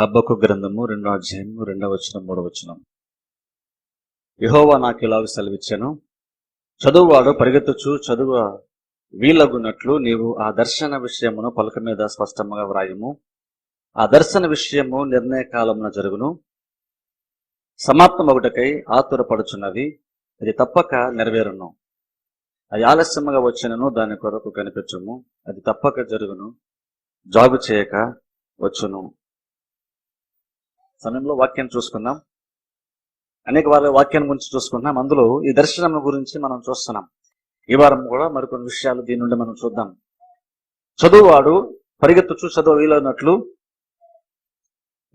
హబ్బకు గ్రంథము రెండో అధ్యాయము రెండవ వచనం మూడవ వచనం యహోవా నాకు ఇలాగ సెలవిచ్చాను? చదువువాడు పరిగెత్తుచు చదువు వీలగున్నట్లు నీవు ఆ దర్శన విషయమును పలక మీద స్పష్టంగా వ్రాయము. ఆ దర్శన విషయము నిర్ణయ కాలమున జరుగును. సమాప్తమగుటకై ఆతురపడుచున్నది అది తప్పక నెరవేరును. అది ఆలస్యముగా వచ్చినను దాని కొరకు కనిపించుము అది తప్పక జరుగును. జాగు చేయక వచ్చును. సమయంలో వాక్యాన్ని చూసుకుందాం. అనేక వాళ్ళ వాక్యాన్ని గురించి చూసుకుంటున్నాం అందులో ఈ దర్శనం గురించి మనం చూస్తున్నాం. ఈ వారం కూడా మరికొన్ని విషయాలు దీని నుండి మనం చూద్దాం. చదువువాడు పరిగెత్తుచు చదువు వీలైనట్లు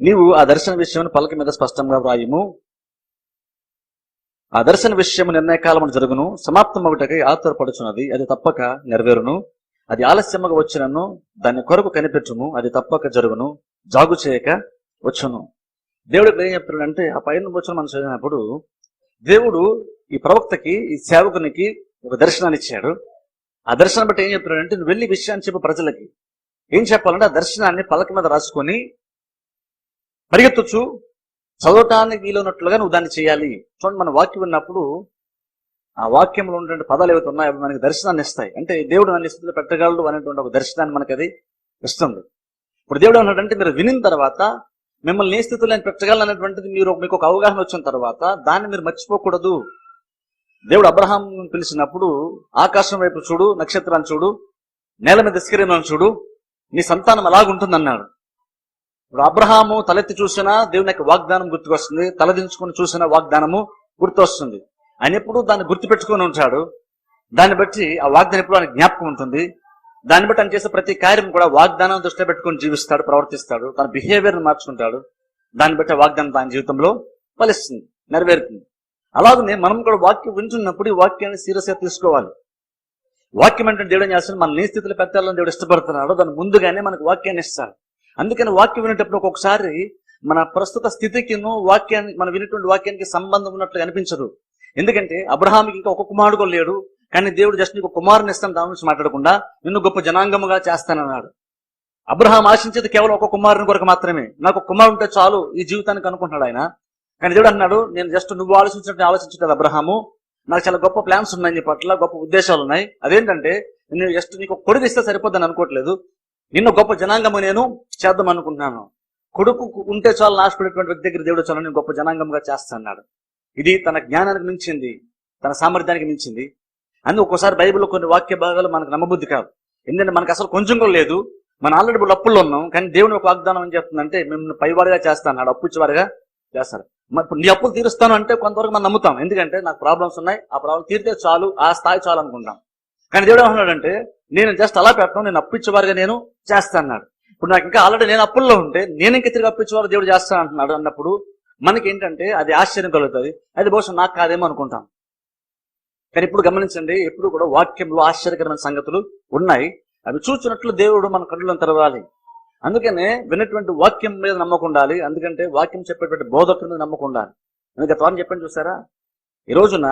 నీవు ఆ దర్శన విషయం పలక మీద స్పష్టంగా వ్రాయము. ఆ దర్శన విషయం నిర్ణయకాలమున జరుగును. సమాప్తం సమాప్తమగుటకై ఆతురపడుచున్నది అది తప్పక నెరవేరును. అది ఆలస్యముగా వచ్చినను దాని కొరకు కనిపెట్టుము అది తప్పక జరుగును. జాగు చేయక వచ్చును. దేవుడు ఇప్పుడు ఏం చెప్తున్నాడంటే ఆ పైన వచ్చిన మనం చదివినప్పుడు దేవుడు ఈ ప్రవక్తకి ఈ సేవకునికి ఒక దర్శనాన్ని ఇచ్చాడు. ఆ దర్శనం బట్టి ఏం చెప్తున్నాడంటే నువ్వు వెళ్ళి విషయాన్ని చెప్పు ప్రజలకి. ఏం చెప్పాలంటే ఆ దర్శనాన్ని పలక మీద రాసుకొని పరిగెత్తచ్చు చదవటానికి వీలైనట్లుగా నువ్వు దాన్ని చేయాలి. చూడండి మన వాక్యం విన్నప్పుడు ఆ వాక్యంలో ఉన్నటువంటి పదాలు ఏవైతే ఉన్నాయో అవి మనకి దర్శనాన్ని ఇస్తాయి. అంటే దేవుడు నన్ను స్థితిలో పెట్టగలడు అనేటువంటి ఒక దర్శనాన్ని మనకి అది ఇస్తుంది. ఇప్పుడు దేవుడు అన్నాడంటే మీరు వినిన తర్వాత మిమ్మల్ని ఏ స్థితిలో నేను మీరు మీకు ఒక అవగాహన వచ్చిన తర్వాత దాన్ని మీరు మర్చిపోకూడదు. దేవుడు అబ్రహాం పిలిచినప్పుడు ఆకాశం వైపు చూడు నక్షత్రాన్ని చూడు నేల మీద స్క్రీన్ చూడు నీ సంతానం ఎలాగుంటుందన్నాడు. ఇప్పుడు అబ్రహాము తలెత్తి చూసినా దేవుని యొక్క వాగ్దానం గుర్తుకొస్తుంది తలదించుకుని చూసిన వాగ్దానము గుర్తొస్తుంది. ఆయన ఎప్పుడు దాన్ని గుర్తుపెట్టుకొని ఉంటాడు. దాన్ని బట్టి ఆ వాగ్దానం ఎప్పుడు ఆయన జ్ఞాపకం ఉంటుంది. దాన్ని బట్టి ఆయన చేసే ప్రతి కార్యం కూడా వాగ్దానం దృష్టిలో పెట్టుకుని జీవిస్తాడు ప్రవర్తిస్తాడు. తన బిహేవియర్ మార్చుకుంటాడు. దాన్ని బట్టి వాగ్దానం తన జీవితంలో ఫలిస్తుంది నెరవేరుతుంది. అలాగనే మనం కూడా వాక్యం వింటున్నప్పుడు ఈ వాక్యాన్ని సీరియస్గా తీసుకోవాలి. వాక్యం అంటే దేవుడు చేస్తాడు? మన నీ స్థితిలో పెట్టాలని దేవుడు ఇష్టపడుతున్నాడు దాని ముందుగానే మనకు వాక్యాన్ని ఇస్తాడు అందుకని వాక్యం వినేటప్పుడు ఒక్కొక్కసారి మన ప్రస్తుత స్థితికిను వాక్యాన్ని మనం వినేటువంటి వాక్యానికి సంబంధం ఉన్నట్లు అనిపించదు. ఎందుకంటే అబ్రహాంకి ఇంకా ఒక కుమారుడు కూడా లేడు. కానీ దేవుడు జస్ట్ నీకు కుమారుని ఇస్తాను దాని గురించి మాట్లాడకుండా నిన్ను గొప్ప జనాంగముగా చేస్తానన్నాడు. అబ్రహాం ఆశించేది కేవలం ఒక కుమారుని కొరకు మాత్రమే. నాకు కుమారు ఉంటే చాలు ఈ జీవితానికి అనుకుంటున్నాడు ఆయన. కానీ దేవుడు అన్నాడు నేను జస్ట్ నువ్వు ఆలోచించినట్టు ఆలోచించలేదు అబ్రహాము. నాకు చాలా గొప్ప ప్లాన్స్ ఉన్నాయి నీ పట్ల గొప్ప ఉద్దేశాలు ఉన్నాయి. అదేంటంటే నేను జస్ట్ నీకు కొడుకు ఇస్తే సరిపోద్దని అనుకోవట్లేదు. నిన్ను గొప్ప జనాంగము నేను చేద్దాం అనుకుంటున్నాను. కొడుకు ఉంటే చాలు నాశపడేటువంటి వ్యక్తి దగ్గర దేవుడు చాలా నేను గొప్ప జనాంగంగా చేస్తాన్నాడు ఇది తన జ్ఞానానికి మించింది తన సామర్థ్యానికి మించింది. అందు ఒక్కోసారి బైబిల్లో కొన్ని వాక్య భాగాలు మనకు నమ్మబుద్ధి కాదు ఎందుకంటే మనకు అసలు కొంచెం కూడా లేదు. మనం ఆల్రెడీ ఇప్పుడు అప్పుల్లో ఉన్నాం. కానీ దేవుని ఒక వాగ్దానం ఏం చెప్తుందంటే మేము పైవాడిగా చేస్తాను. అప్పు ఇచ్చేవాడిగా చేస్తారు ఇప్పుడు నీ అప్పులు తీరుస్తాను అంటే కొంతవరకు మనం నమ్ముతాం. ఎందుకంటే నాకు ప్రాబ్లమ్స్ ఉన్నాయి. ఆ ప్రాబ్లం తీరితే చాలు. ఆ స్థాయి చాలు అనుకుంటాం. కానీ దేవుడు ఏమన్నాడంటే నేను జస్ట్ అలా పెట్టను. నేను అప్పు ఇచ్చేవారుగా నేను చేస్తాను ఇప్పుడు నాకు ఇంకా ఆల్రెడీ నేను అప్పుల్లో ఉంటే నేను ఇంకా తిరిగి అప్పించేవారు దేవుడు చేస్తాను అంటున్నాడు అన్నప్పుడు మనకి ఏంటంటే అది ఆశ్చర్యం కలుగుతుంది. అది బహుశా నాకు కాదేమో అనుకుంటాం. కానీ ఇప్పుడు గమనించండి ఎప్పుడు కూడా వాక్యంలో ఆశ్చర్యకరమైన సంగతులు ఉన్నాయి. అవి చూసినట్లు దేవుడు మన కళ్ళను తెరవాలి. అందుకనే విన్నటువంటి వాక్యం మీద నమ్మకం ఉండాలి. అందుకంటే వాక్యం చెప్పేటువంటి బోధకుల మీద నమ్మకం ఉండాలి. అందుకే చెప్పండి చూసారా? ఈ రోజున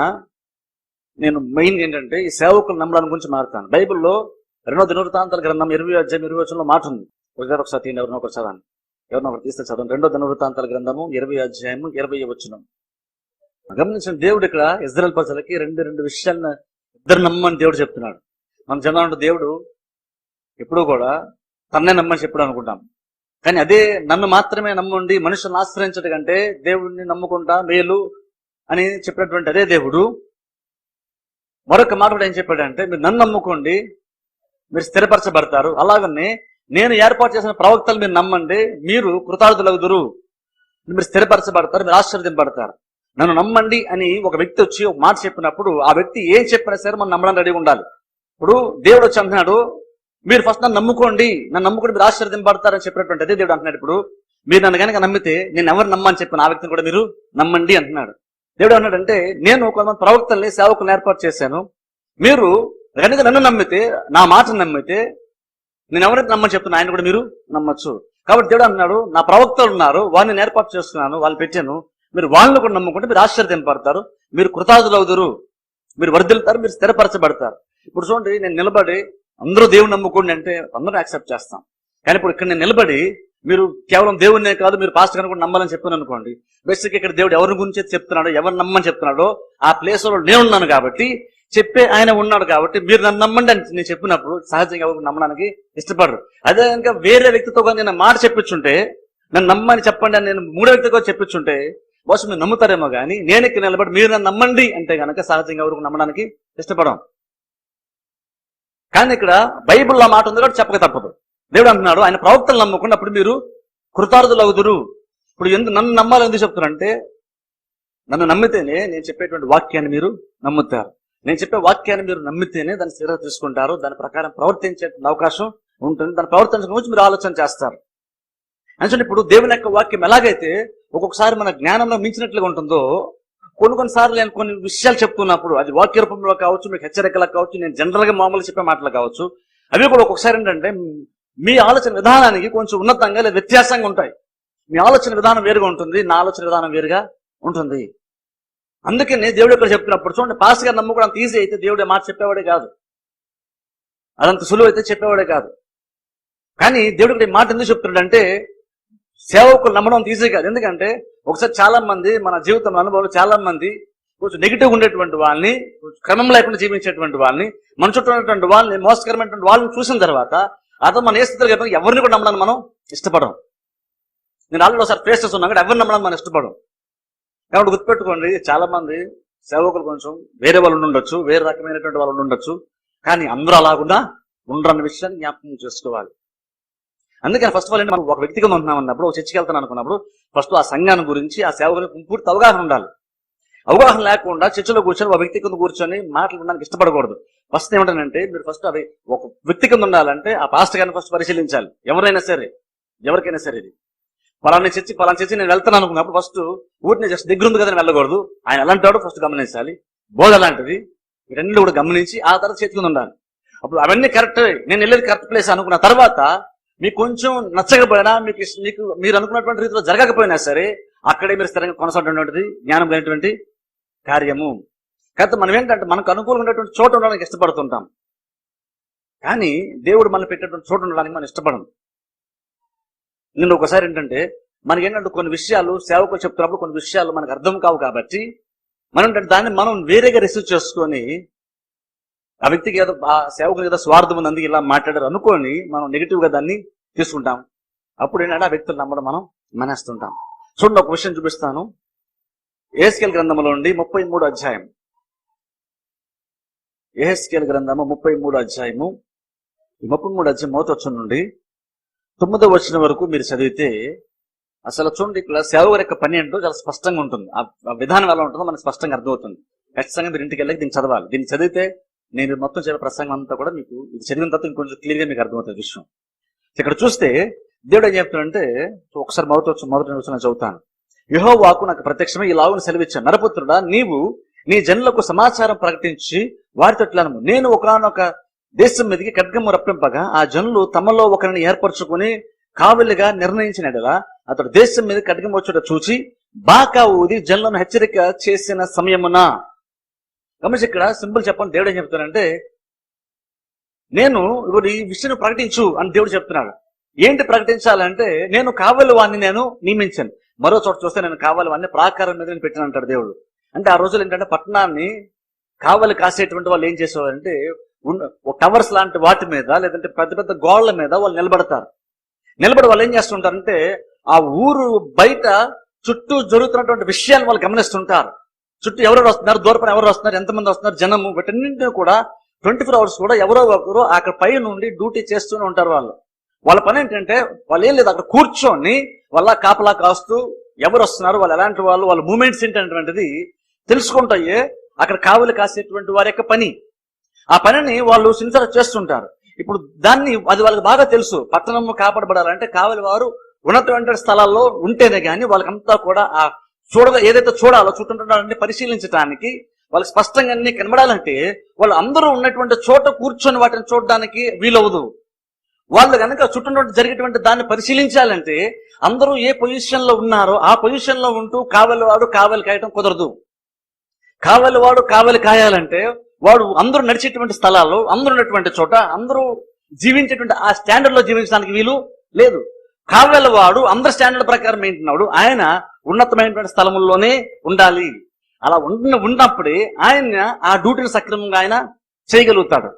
నేను మెయిన్ ఏంటంటే ఈ సేవకులు నమ్మడాన్ని గురించి మారుతాను బైబిల్లో రెండో దినవృత్తాంతాల గ్రంథం ఇరవై అధ్యాయం ఇరవై వచనంలో మాట ఉంది. ఒకసారి ఒకసారి తీయండి ఎవరినో ఒకరు చదవండి. ఎవరినో ఒకరు తీస్తే చదవండి. రెండో దినవృత్తాంతాల గ్రంథము ఇరవై అధ్యాయము ఇరవై వచనం. గమనించిన దేవుడు ఇక్కడ ఇజ్రాయల్ ప్రజలకి రెండు రెండు విషయాలను ఇద్దరు నమ్మని దేవుడు చెప్తున్నాడు. మన జనాలు దేవుడు ఎప్పుడూ కూడా తన్నే నమ్మని చెప్పడం అనుకుంటాం. కానీ అదే నన్ను మాత్రమే నమ్మండి మనుషులను ఆశ్రయించడం కంటే దేవుడిని నమ్ముకుంటా మేలు అని చెప్పినటువంటి అదే దేవుడు. మరొక మాట కూడా ఏం చెప్పాడంటే మీరు నన్ను నమ్ముకోండి మీరు స్థిరపరచబడతారు. అలాగనే నేను ఏర్పాటు చేసిన ప్రవక్తలు మీరు నమ్మండి మీరు కృతార్థులగుదురు. మీరు స్థిరపరచబడతారు మీరు ఆశ్చర్యపడతారు నన్ను నమ్మండి అని ఒక వ్యక్తి వచ్చి ఒక మాట చెప్పినప్పుడు ఆ వ్యక్తి ఏం చెప్పినా సరే మనం నమ్మడం రెడీ ఉండాలి. ఇప్పుడు దేవుడు వచ్చి అంటున్నాడు మీరు ఫస్ట్ నన్ను నమ్ముకోండి. నన్ను నమ్ముకుని మీరు ఆశ్చర్యపడతారని చెప్పినటువంటి అదే దేవుడు అంటున్నాడు ఇప్పుడు. మీరు నన్ను కనుక నమ్మితే నేను ఎవరు నమ్మని చెప్పిన ఆ వ్యక్తిని కూడా మీరు నమ్మండి అంటున్నాడు. దేవుడు అన్నాడంటే నేను కొంతమంది ప్రవక్తల్ని సేవకులను ఏర్పాటు చేశాను. మీరు కనుక నన్ను నమ్మితే నా మాటను నమ్మితే నేను ఎవరైతే నమ్మని చెప్తున్నా ఆయన కూడా మీరు నమ్మచ్చు. కాబట్టి దేవుడు అన్నాడు నా ప్రవక్తలు ఉన్నారు. వారిని ఏర్పాటు చేస్తున్నాను. వాళ్ళు పెట్టాను. మీరు వాళ్ళని కూడా నమ్ముకుంటే మీరు ఆశ్చర్యపడతారు మీరు కృతార్థులవుదురు మీరు వర్ధిల్తారు మీరు స్థిరపరచబడతారు. ఇప్పుడు చూడండి నేను నిలబడి అందరూ దేవుని నమ్ముకోండి అంటే అందరూ యాక్సెప్ట్ చేస్తాం. కానీ ఇప్పుడు ఇక్కడ నేను నిలబడి మీరు కేవలం దేవుడినే కాదు మీరు పాస్టర్ కనుక నమ్మాలని చెప్పాను అనుకోండి. బేసిక్ ఇక్కడ దేవుడు ఎవరి గురించి చెప్తున్నాడో ఎవరు నమ్మని చెప్తున్నాడో ఆ ప్లేస్లో నేనున్నాను కాబట్టి చెప్పే ఆయన ఉన్నాడు కాబట్టి మీరు నన్ను నమ్మండి అని నేను చెప్పినప్పుడు సహజంగా ఎవరు నమ్మడానికి ఇష్టపడరు. అదే కనుక వేరే వ్యక్తితో కానీ నేను మాట చెప్పించుంటే నన్ను నమ్మని చెప్పండి అని నేను మూడో వ్యక్తితో చెప్పించుంటే బహుశా మీరు నమ్ముతారేమో కానీ నేను ఇక్కడ నిలబడి మీరు నన్ను నమ్మండి అంటే కనుక సహజంగా ఎవరికి నమ్మడానికి ఇష్టపడం కానీ ఇక్కడ బైబిల్లో మాట ఉంది కాబట్టి చెప్పక తప్పదు. దేవుడు అంటున్నాడు ఆయన ప్రవక్తలు నమ్మకుండా అప్పుడు మీరు కృతార్థులు అవుదురు ఇప్పుడు ఎందుకు నన్ను నమ్మాలని ఎందుకు చెప్తున్నారంటే నన్ను నమ్మితేనే నేను చెప్పేటువంటి వాక్యాన్ని మీరు నమ్ముతారు. నేను చెప్పే వాక్యాన్ని మీరు నమ్మితేనే దాన్ని స్థిరత తీసుకుంటారు దాని ప్రకారం ప్రవర్తించే అవకాశం ఉంటుంది దాని ప్రవర్తించడం గురించి మీరు ఆలోచన చేస్తారు. అంటే ఇప్పుడు దేవుని యొక్క వాక్యం ఎలాగైతే ఒక్కొక్కసారి మన జ్ఞానంలో మించినట్లుగా ఉంటుందో కొన్ని కొన్నిసార్లు నేను కొన్ని విషయాలు చెప్తున్నప్పుడు అది వాక్య రూపంలో కావచ్చు మీకు హెచ్చరికలకు కావచ్చు నేను జనరల్గా మామూలు చెప్పే మాటలు కావచ్చు అవి కూడా ఒక్కొక్కసారి ఏంటంటే మీ ఆలోచన విధానానికి కొంచెం ఉన్నతంగా లేదా వ్యత్యాసంగా ఉంటాయి. మీ ఆలోచన విధానం వేరుగా ఉంటుంది నా ఆలోచన విధానం వేరుగా ఉంటుంది. అందుకని దేవుడు ఇక్కడ చెప్తున్నప్పుడు చూడండి పాస్ గారు నమ్ముకోవడం అంత ఈజీ అయితే దేవుడే మాట చెప్పేవాడే కాదు. అదంత సులువు అయితే చెప్పేవాడే కాదు. కానీ దేవుడు ఇక్కడ మాట ఎందుకు చెప్తున్నాడంటే సేవకులు నమ్మడం తీసే కాదు. ఎందుకంటే ఒకసారి చాలా మంది మన జీవితంలో అనుభవంలో చాలా మంది కొంచెం నెగిటివ్ ఉండేటువంటి వాళ్ళని క్రమం లేకుండా జీవించేటువంటి వాళ్ళని మన చుట్టూ ఉన్నటువంటి వాళ్ళని మోసకరమైనటువంటి వాళ్ళని చూసిన తర్వాత అతను మన ఏ స్థితిలో చెప్పిన ఎవరిని కూడా నమ్మడానికి మనం ఇష్టపడం. నేను ఆల్రెడీ ఒకసారి ఫేస్ చేస్తున్నాను కాబట్టి ఎవరిని నమ్మడానికి మనం ఇష్టపడం. కాబట్టి గుర్తుపెట్టుకోండి చాలా మంది సేవకులు కొంచెం వేరే వాళ్ళు ఉండొచ్చు వేరే రకమైనటువంటి వాళ్ళు ఉండొచ్చు కానీ అందరూ అలాగున్నా ఉండరన్న విషయాన్ని జ్ఞాపకం చేసుకోవాలి. అందుకని ఫస్ట్ ఆఫ్ ఆల్ మనం ఒక వ్యక్తిగా ఉంటున్నాం అన్నప్పుడు ఒక చర్చికి వెళ్తాను అనుకున్నప్పుడు ఫస్ట్ ఆ సంఘాన్ని గురించి ఆ సేవ గురించి పూర్తి అవగాహన ఉండాలి. అవగాహన లేకుండా చర్చలో కూర్చొని ఒక వ్యక్తి కింద కూర్చొని మాట్లాడడానికి ఇష్టపడకూడదు. ఫస్ట్ ఏమిటంటే మీరు ఫస్ట్ అవి ఒక వ్యక్తి కింద ఉండాలంటే ఆ పాస్ట్ గారిని ఫస్ట్ పరిశీలించాలి. ఎవరైనా సరే ఎవరికైనా సరే ఇది. పలానా చర్చి పలానా చర్చి నేను వెళ్తాను అనుకున్నప్పుడు ఫస్ట్ ఊరిని జస్ట్ దగ్గర ఉంది కదా వెళ్ళకూడదు. ఆయన ఎలాంటి ఫస్ట్ గమనించాలి. బోధ అలాంటిది ఈ రెండు కూడా గమనించి ఆ తర్వాత చేతి కింద ఉండాలి. అప్పుడు అవన్నీ కరెక్ట్ నేను వెళ్ళేది కరెక్ట్ ప్లేస్ అనుకున్న తర్వాత మీకు కొంచెం నచ్చకపోయినా మీకు మీకు మీరు అనుకున్నటువంటి రీతిలో జరగకపోయినా సరే అక్కడే మీరు స్థిరంగా కొనసాగేటువంటిది జ్ఞానం లేనటువంటి కార్యము. కాకపోతే మనం ఏంటంటే మనకు అనుకూలంగా ఉన్నటువంటి చోట ఉండడానికి ఇష్టపడుతుంటాం. కానీ దేవుడు మనం పెట్టేటువంటి చోట ఉండడానికి మనం ఇష్టపడం నేను ఒకసారి ఏంటంటే మనకి ఏంటంటే కొన్ని విషయాలు సేవకులు చెప్తున్నప్పుడు కొన్ని విషయాలు మనకు అర్థం కావు కాబట్టి మనం ఏంటంటే దాన్ని మనం వేరేగా రిసీవ్ చేసుకొని ఆ వ్యక్తికి ఏదో ఆ సేవకు ఏదో స్వార్థం ఉంది అందుకే ఇలా మాట్లాడారు అనుకొని మనం నెగిటివ్గా దాన్ని తీసుకుంటాం. అప్పుడు ఏంటంటే ఆ వ్యక్తులు నమ్మడం మనం మానేస్తుంటాం. చూడండి ఒక విషయం చూపిస్తాను. ఏస్కేల్ గ్రంథంలో నుండి ముప్పై మూడు అధ్యాయం. ఏహెస్కేల్ గ్రంథము ముప్పై మూడు అధ్యాయము. ఈ ముప్పై మూడు అధ్యాయం మొదటి నుండి తొమ్మిదో వచ్చిన వరకు మీరు చదివితే అసలు చూడండి ఇక్కడ సేవకుల యొక్క పని ఏంటో చాలా స్పష్టంగా ఉంటుంది. ఆ ఆ విధానం ఎలా ఉంటుందో మనకు స్పష్టంగా అర్థమవుతుంది. ఖచ్చితంగా మీరు ఇంటికి వెళ్ళి దీన్ని చదవాలి. దీన్ని చదివితే నేను మొత్తం చెప్పే ప్రసంగం అంతా కూడా మీకు ఇది చదివిన తర్వాత ఇంకొంచెం క్లియర్గా మీకు అర్థమవుతుంది విషయం. ఇక్కడ చూస్తే దేవుడు ఏం చెప్తున్నాడంటే ఒకసారి మొదటి వచ్చి మొదటి వచ్చిన చదువుతాను. యుహో వాకు నాకు ప్రత్యక్షమే ఈ లావును సెలవిచ్చాను. నరపుత్రుడా నీవు నీ జనులకు సమాచారం ప్రకటించి వారితో ఇట్లాను నేను ఒకనొక దేశం మీదకి ఖడ్గము రప్పింపగా ఆ జనులు తమలో ఒకరిని ఏర్పరచుకుని కావలిగా నిర్ణయించిన అతడు దేశం మీద ఖడ్గం వచ్చుట చూచి బాకా ఊది జనులను హెచ్చరిక చేసిన సమయమున గమనించి ఇక్కడ సింపుల్ చెప్పండి. దేవుడు ఏం చెప్తానంటే నేను ఇప్పుడు ఈ విషయం ప్రకటించు అని దేవుడు చెప్తున్నాడు. ఏంటి ప్రకటించాలంటే నేను కావలి వాడిని నేను నియమించాను. మరో చోట చూస్తే నేను కావాలి వాడిని ప్రాకారం మీద నేను పెట్టాను అంటాడు దేవుడు. అంటే ఆ రోజులు ఏంటంటే పట్టణాన్ని కావలి కాసేటువంటి వాళ్ళు ఏం చేసేవారంటే టవర్స్ లాంటి వాటి మీద లేదంటే పెద్ద పెద్ద గోళ్ళ మీద వాళ్ళు నిలబడతారు. నిలబడి వాళ్ళు ఏం చేస్తుంటారంటే ఆ ఊరు బయట చుట్టూ జరుగుతున్నటువంటి విషయాన్ని వాళ్ళు గమనిస్తుంటారు. చుట్టూ ఎవరెవరు వస్తున్నారు దూరపన ఎవరు వస్తున్నారు ఎంతమంది వస్తున్నారు జనము వీటన్నింటినీ కూడా ట్వంటీ ఫోర్ అవర్స్ కూడా ఎవరో ఒకరు అక్కడ పై నుండి డ్యూటీ చేస్తూనే ఉంటారు వాళ్ళు. వాళ్ళ పని ఏంటంటే వాళ్ళు ఏం లేదు అక్కడ కూర్చొని వాళ్ళ కాపలా కాస్తూ ఎవరు వస్తున్నారు వాళ్ళు ఎలాంటి వాళ్ళు వాళ్ళ మూమెంట్స్ ఏంటనేటువంటిది తెలుసుకుంటాయే అక్కడ కావులు కాసేటువంటి వారి యొక్క పని. ఆ పనిని వాళ్ళు సిన్సర్ చేస్తుంటారు. ఇప్పుడు దాన్ని అది వాళ్ళకి బాగా తెలుసు. పట్టణము కాపాడబడాలంటే కావలి వారు ఉన్నటువంటి స్థలాల్లో ఉంటేనే కానీ వాళ్ళకంతా కూడా ఆ చూడ ఏదైతే చూడాలో చుట్టూ పరిశీలించడానికి వాళ్ళకి స్పష్టంగా అన్ని కనబడాలంటే వాళ్ళు అందరూ ఉన్నటువంటి చోట కూర్చొని వాటిని చూడడానికి వీలవదు వాళ్ళు కనుక చుట్టూ జరిగేటువంటి దాన్ని పరిశీలించాలంటే అందరూ ఏ పొజిషన్లో ఉన్నారో ఆ పొజిషన్లో ఉంటూ కావలి వాడు కావలి కాయటం కుదరదు. కావలి వాడు కావలి కాయాలంటే వాడు అందరూ నడిచేటువంటి స్థలాల్లో అందరూ ఉన్నటువంటి చోట అందరూ జీవించేటువంటి ఆ స్టాండర్డ్లో జీవించడానికి వీలు లేదు. కావలవాడు వాడు అందరి స్టాండర్డ్ ప్రకారం ఏంటున్నాడు? ఆయన ఉన్నతమైనటువంటి స్థలముల్లోనే ఉండాలి. అలా ఉన్న ఉన్నప్పుడే ఆయన ఆ డ్యూటీని సక్రమంగా ఆయన చేయగలుగుతాడు.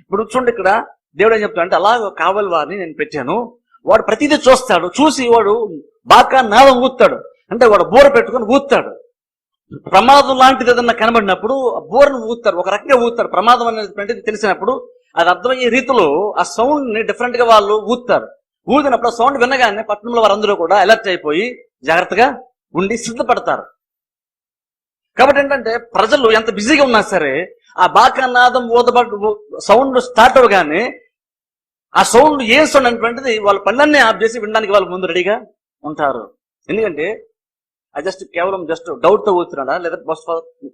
ఇప్పుడు చూడండి ఇక్కడ దేవుడు ఏం చెప్తాడు అంటే అలా కావాలి వారిని నేను పెట్టాను. వాడు ప్రతిదీ చూస్తాడు. చూసి వాడు బాగా నాదం ఊతాడు అంటే వాడు బోర పెట్టుకొని ఊతాడు ప్రమాదం లాంటిది ఏదన్నా కనబడినప్పుడు ఆ ఊతారు ఒక రకంగా ఊతారు ప్రమాదం అనేది తెలిసినప్పుడు అది అర్థమయ్యే రీతిలో ఆ సౌండ్ని డిఫరెంట్గా వాళ్ళు ఊతారు ఊదినప్పుడు సౌండ్ వినగానే పట్టణంలో వారందరూ కూడా అలర్ట్ అయిపోయి జాగ్రత్తగా ఉండి సిద్ధపడతారు. కాబట్టి ఏంటంటే ప్రజలు ఎంత బిజీగా ఉన్నా సరే ఆ బాకానాదం ఊదబడ్డ సౌండ్ స్టార్ట్ అవగానే ఆ సౌండ్ ఏ సౌండ్ అనేటువంటిది వాళ్ళ పనులన్నీ ఆఫ్ చేసి వినడానికి వాళ్ళు ముందు రెడీగా ఉంటారు. ఎందుకంటే అది జస్ట్ కేవలం జస్ట్ డౌట్తో ఊతున్నాడా లేదా బస్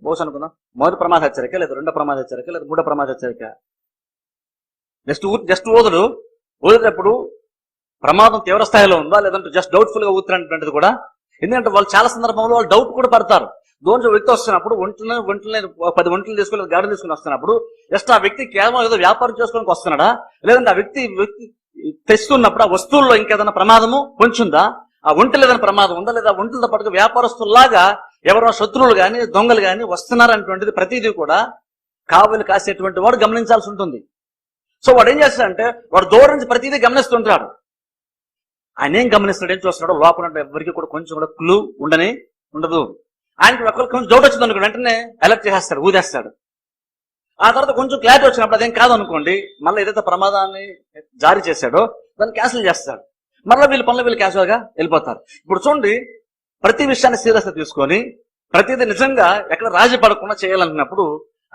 బహుశా అనుకుందాం. మొదటి ప్రమాద హెచ్చరిక లేదా రెండో ప్రమాద హెచ్చరిక లేదా మూడో ప్రమాద హెచ్చరిక? జస్ట్ జస్ట్ ఓదడు ఓదేటప్పుడు ప్రమాదం తీవ్ర స్థాయిలో ఉందా లేదంటే జస్ట్ డౌట్ఫుల్గా ఊతున్నటువంటిది కూడా? ఎందుకంటే వాళ్ళు చాలా సందర్భంలో వాళ్ళు డౌట్ కూడా పడతారు. దోని వ్యక్తి వస్తున్నప్పుడు ఒంట్లో ఒంట్లో పది ఒంట్లు తీసుకుని గాడి తీసుకుని వస్తున్నప్పుడు జస్ట్ ఆ వ్యక్తి కేవలం ఏదో వ్యాపారం చేసుకోవడానికి వస్తున్నాడా? లేదంటే ఆ వ్యక్తి వ్యక్తి తెస్తున్నప్పుడు ఆ వస్తువుల్లో ఇంకేదైనా ప్రమాదము పొంచుందా ఆ ఒంటలు ఏదైనా ప్రమాదం ఉందా? లేదా ఒంటితో పాటుగా వ్యాపారస్తుల్లాగా ఎవరో శత్రువులు కానీ దొంగలు కానీ వస్తున్నారనేటువంటిది ప్రతిదీ కూడా కావులు కాసేటువంటి వాడు గమనించాల్సి ఉంటుంది. సో వాడు ఏం చేస్తాడంటే వాడు దూరం నుంచి ప్రతిదీ గమనిస్తుంటాడు ఆయన ఏం గమనిస్తాడు ఏం చూస్తున్నాడు లోపల ఎవరికి కూడా కొంచెం కూడా క్లూ ఉండని ఉండదు. ఆయనకి ఒకరికి కొంచెం డౌట్ వచ్చింది అనుకోండి వెంటనే అలర్ట్ చేసేస్తాడు ఊదేస్తాడు ఆ తర్వాత కొంచెం క్లారిటీ వచ్చినప్పుడు అదేం కాదు అనుకోండి మళ్ళీ ఏదైతే ప్రమాదాన్ని జారీ చేశాడో దాన్ని క్యాన్సిల్ చేస్తాడు. మళ్ళీ వీళ్ళ పనులు వీళ్ళు క్యాజువల్గా గా వెళ్ళిపోతారు. ఇప్పుడు చూడండి ప్రతి విషయాన్ని సీరియస్గా తీసుకొని ప్రతిదీ నిజంగా ఎక్కడ రాజీ పడకుండా చేయాలనుకున్నప్పుడు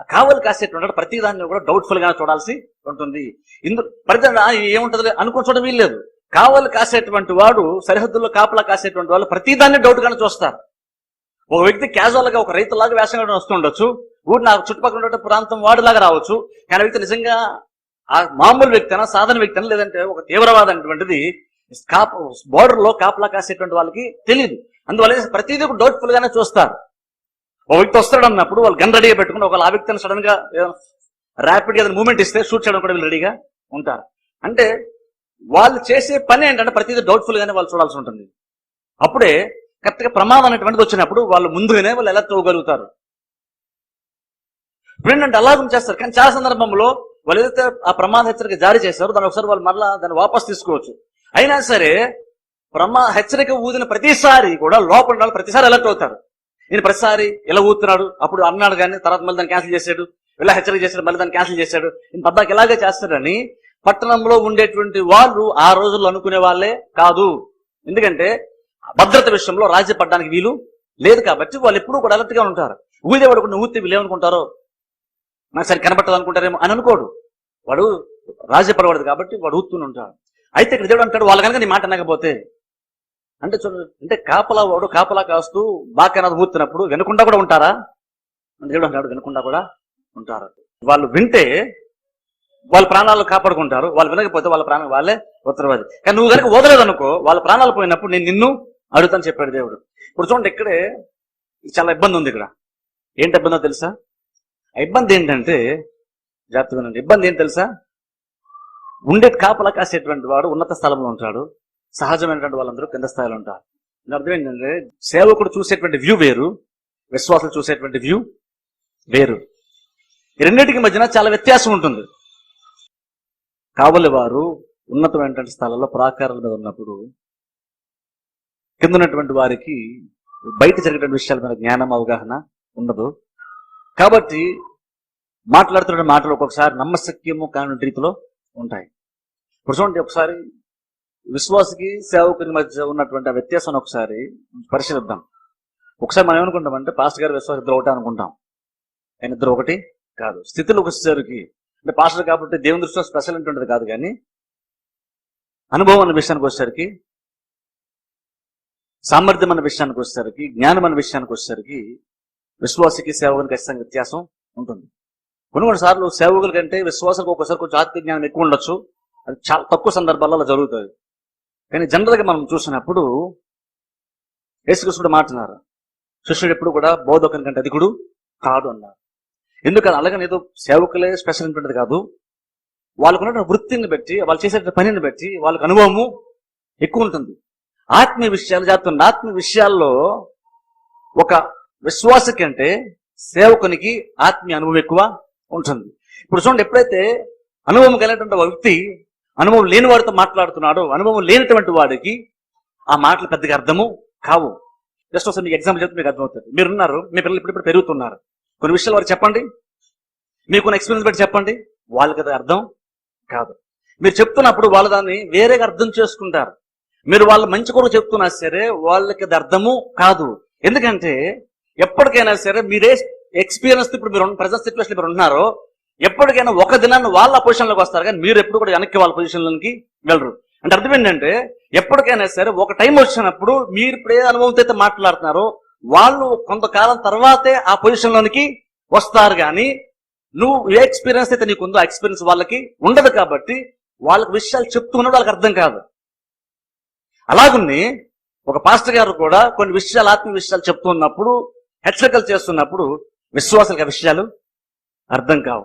ఆ కావలి కాసేటువంటి ప్రతి దాన్ని కూడా డౌట్ఫుల్గా చూడాల్సి ఉంటుంది. ఇందు ప్రతి ఏముంటది అనుకుని చూడడం వీల్లేదు. కావలు కాసేటువంటి వాడు సరిహద్దుల్లో కాపలా కాసేటువంటి వాళ్ళు ప్రతి దాన్ని డౌట్ గానే చూస్తారు. ఒక వ్యక్తి క్యాజువల్గా ఒక రైతులాగా వేషంగా వస్తుండొచ్చు ఊరు నాకు చుట్టుపక్కల ఉండే ప్రాంతం వాడిలాగా రావచ్చు. కానీ వ్యక్తి నిజంగా ఆ మామూలు వ్యక్తినా సాధారణ వ్యక్తినా లేదంటే ఒక తీవ్రవాదం అనేటువంటిది కాప బోర్డర్లో కాపలా కాసేటువంటి వాళ్ళకి తెలియదు అందువల్ల ప్రతిదీ డౌట్ఫుల్ గానే చూస్తారు. ఒక వ్యక్తి వస్తాడు అన్నప్పుడు వాళ్ళు గన్ రెడీగా పెట్టుకుని ఒక ఆ వ్యక్తిని సడన్గా ర్యాపిడ్గా మూమెంట్ ఇస్తే షూట్ చేయడం కూడా వీళ్ళు రెడీగా ఉంటారు. అంటే వాళ్ళు చేసే పని ఏంటంటే ప్రతిదీ డౌట్ఫుల్గానే వాళ్ళు చూడాల్సి ఉంటుంది. అప్పుడే కరెక్ట్గా ప్రమాదం అనేటువంటిది వచ్చినప్పుడు వాళ్ళు ముందుగానే వాళ్ళు ఎలా తోగలుగుతారు ఇప్పుడు ఏంటంటే అలాగం చేస్తారు. కానీ చాలా సందర్భంలో వాళ్ళు ఏదైతే ఆ ప్రమాద హెచ్చరిక జారీ చేశారో దాన్ని ఒకసారి వాళ్ళు మరలా దాన్ని వాపస్ తీసుకోవచ్చు. అయినా సరే ప్రమా హెచ్చరిక ఊదిన ప్రతిసారి కూడా లోపల వాళ్ళు ప్రతిసారి అలర్ట్ అవుతారు. నేను ప్రతిసారి ఇలా ఊతున్నాడు అప్పుడు అన్నాడు కానీ తర్వాత మళ్ళీ దాన్ని క్యాన్సిల్ చేశాడు ఇలా హెచ్చరిక చేశాడు మళ్ళీ దాన్ని క్యాన్సిల్ చేశాడు నేను పద్దాకి ఇలాగే చేస్తాడని పట్టణంలో ఉండేటువంటి వాళ్ళు ఆ రోజుల్లో అనుకునే వాళ్ళే కాదు. ఎందుకంటే భద్రత విషయంలో రాజీ పడడానికి వీలు లేదు కాబట్టి వాళ్ళు ఎప్పుడూ కూడా అలర్ట్గా ఉంటారు. ఊదేవాడు కొన్ని ఊతే వీళ్ళేమనుకుంటారో నాకు సరి కనబట్టదు అనుకుంటారేమో అని అనుకోడు. వాడు రాజీ పడవడదు కాబట్టి వాడు ఊతూనే ఉంటాడు. అయితే ఇక్కడ దేవుడు అంటాడు వాళ్ళు కనుక నీ మాట అనకపోతే అంటే చూడండి అంటే కాపలా వాడు కాపలా కాస్తూ బాగా ఊతున్నప్పుడు వినకుండా కూడా ఉంటారా? దేవుడు అంటాడు వినకుండా కూడా ఉంటారు. వాళ్ళు వింటే వాళ్ళ ప్రాణాలు కాపాడుకుంటారు. వాళ్ళు వినకపోతే వాళ్ళ ప్రాణం వాళ్ళే ఉత్తరవాది. కానీ నువ్వు కనుక వదలేదనుకో వాళ్ళ ప్రాణాలు పోయినప్పుడు నేను నిన్ను అడుగుతాను చెప్పాడు దేవుడు. ఇప్పుడు చూడండి ఇక్కడే చాలా ఇబ్బంది ఉంది ఇక్కడ. ఏంటి ఇబ్బందో తెలుసా? ఆ ఇబ్బంది ఏంటంటే జాగ్రత్తగా ఇబ్బంది ఏంటి తెలుసా? ఉండే కాపలా కాసేటువంటి వాడు ఉన్నత స్థలంలో ఉంటాడు. సహజమైనటువంటి వాళ్ళందరూ కింద స్థాయిలో ఉంటారు. అర్థం ఏంటంటే సేవకుడు చూసేటువంటి వ్యూ వేరు విశ్వాసులు చూసేటువంటి వ్యూ వేరు. ఈ రెండింటికి మధ్యన చాలా వ్యత్యాసం ఉంటుంది. కావలి వారు ఉన్నతమైనటువంటి స్థలాల్లో ప్రాకారాల మీద ఉన్నప్పుడు కిందనటువంటి వారికి బయట జరిగేటువంటి విషయాల మీద జ్ఞానం అవగాహన ఉండదు. కాబట్టి మాట్లాడుతున్న మాటలు ఒక్కొక్కసారి నమ్మశక్యము కాని రీతిలో ఉంటాయి. ఇప్పుడు చూడండి ఒకసారి విశ్వాసకి సేవకుని మధ్య ఉన్నటువంటి ఆ వ్యత్యాసాన్ని ఒకసారి పరిశీలిద్దాం. ఒకసారి మనం ఏమనుకుంటామంటే పాస్టర్ గారు విశ్వాస ఇద్దరు ఒకటి అనుకుంటాం. ఆయన ఇద్దరు ఒకటి కాదు. స్థితిలోకి వచ్చేసరికి అంటే పాస్టర్ కాబట్టి దేవుని దృష్టిలో స్పెషల్ ఉంటుంటది కాదు కానీ అనుభవం అన్న విషయానికి వచ్చేసరికి సామర్థ్యం అన్న విషయానికి వచ్చేసరికి జ్ఞానం అన్న విషయానికి వచ్చేసరికి విశ్వాసకి సేవకునికి ఖచ్చితంగా వ్యత్యాసం ఉంటుంది. కొన్ని కొన్నిసార్లు సేవకుల కంటే విశ్వాసాలకు ఒకసారి కొంచెం ఆత్మీయ జ్ఞానం ఎక్కువ ఉండొచ్చు. అది చాలా తక్కువ సందర్భాల్లో అలా జరుగుతుంది. కానీ జనరల్గా మనం చూసినప్పుడు యేసుకృష్ణుడు మాట్లాడారు శిష్యుడు ఎప్పుడు కూడా బోధకుని కంటే అధికుడు కాదు అన్నారు. ఎందుకని? అలాగని ఏదో సేవకులే స్పెషల్ ఉంటుంటది కాదు. వాళ్ళకున్న వృత్తిని బట్టి వాళ్ళు చేసే పనిని బట్టి వాళ్ళకి అనుభవము ఎక్కువ ఉంటుంది. ఆత్మీయ విషయాలు చెప్తున్న ఆత్మీయ విషయాల్లో ఒక విశ్వాస కంటే సేవకునికి ఆత్మీయ అనుభవం ఎక్కువ ఉంటుంది. ఇప్పుడు చూడండి ఎప్పుడైతే అనుభవం కలిగినటువంటి వ్యక్తి అనుభవం లేని వాడితో మాట్లాడుతున్నాడో అనుభవం లేనటువంటి వాడికి ఆ మాటలు పెద్దగా అర్థము కావు. జస్ట్ ఒకసారి మీకు ఎగ్జాంపుల్ చెప్తే మీకు అర్థమవుతుంది. మీరున్నారు మీ పిల్లలు ఇప్పుడు పెరుగుతున్నారు. కొన్ని విషయాలు వారికి చెప్పండి. మీకున్న ఎక్స్పీరియన్స్ బట్టి చెప్పండి. వాళ్ళకి అది అర్థం కాదు. మీరు చెప్తున్నప్పుడు వాళ్ళు దాన్ని వేరేగా అర్థం చేసుకుంటారు. మీరు వాళ్ళ మంచి కొరకు చెప్తున్నా సరే వాళ్ళకి అది అర్థము కాదు. ఎందుకంటే ఎప్పటికైనా సరే మీరే ఎక్స్పీరియన్స్ ఇప్పుడు మీరు ప్రజెంట్ సిచ్యువేషన్ ఇప్పుడు ఉంటున్నారో ఎప్పటికైనా ఒక దినాన్ని వాళ్ళ పొజిషన్లోకి వస్తారు కానీ మీరు ఎప్పుడు కూడా వెనక్కి వాళ్ళ పొజిషన్లోకి వెళ్ళరు. అంటే అర్థం ఏంటంటే ఎప్పటికైనా సరే ఒక టైం వచ్చినప్పుడు మీరు ఇప్పుడు ఏ అనుభవంతో అయితే మాట్లాడుతున్నారో వాళ్ళు కొంతకాలం తర్వాతే ఆ పొజిషన్లోనికి వస్తారు కానీ నువ్వు ఏ ఎక్స్పీరియన్స్ అయితే నీకు ఉందో ఆ ఎక్స్పీరియన్స్ వాళ్ళకి ఉండదు కాబట్టి వాళ్ళకి విషయాలు చెప్తున్నప్పుడు వాళ్ళకి అర్థం కాదు. అలాగుని ఒక పాస్టర్ గారు కూడా కొన్ని విషయాలు ఆత్మీయ విషయాలు చెప్తున్నప్పుడు హెచ్చరికలు చేస్తున్నప్పుడు విశ్వాసాలకు ఆ విషయాలు అర్థం కావు.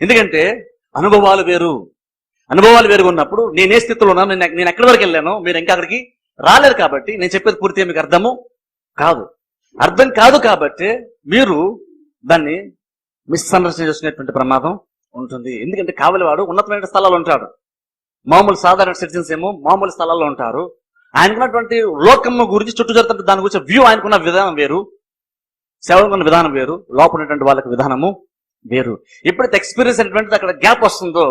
ఎందుకంటే అనుభవాలు వేరు. అనుభవాలు వేరుగా ఉన్నప్పుడు నేను ఏ స్థితిలో ఉన్నాను నేను నేను ఎక్కడి వరకు వెళ్ళాను మీరు ఇంకా అక్కడికి రాలేరు కాబట్టి నేను చెప్పేది పూర్తిగా మీకు అర్థము. కాదు. అర్థం కాదు కాబట్టి మీరు దాన్ని మిస్అండర్స్టాండ్ చేసుకునేటువంటి ప్రమాదం ఉంటుంది. ఎందుకంటే కావలివాడు ఉన్నతమైన స్థలాల్లో ఉంటాడు. మామూలు సాధారణ సిటిజన్స్ ఏమో మామూలు స్థలాల్లో ఉంటారు. ఆయనకున్నటువంటి లోకం గురించి చుట్టూ జరుగుతున్న దాని గురించి వ్యూ ఆయనకున్న విధానం వేరు. సేవకున్న విధానం వేరు. లోపల ఉన్నటువంటి వాళ్ళకి విధానము వేరు. ఎప్పుడైతే ఎక్స్పీరియన్స్ అనేటువంటిది అక్కడ గ్యాప్ వస్తుందో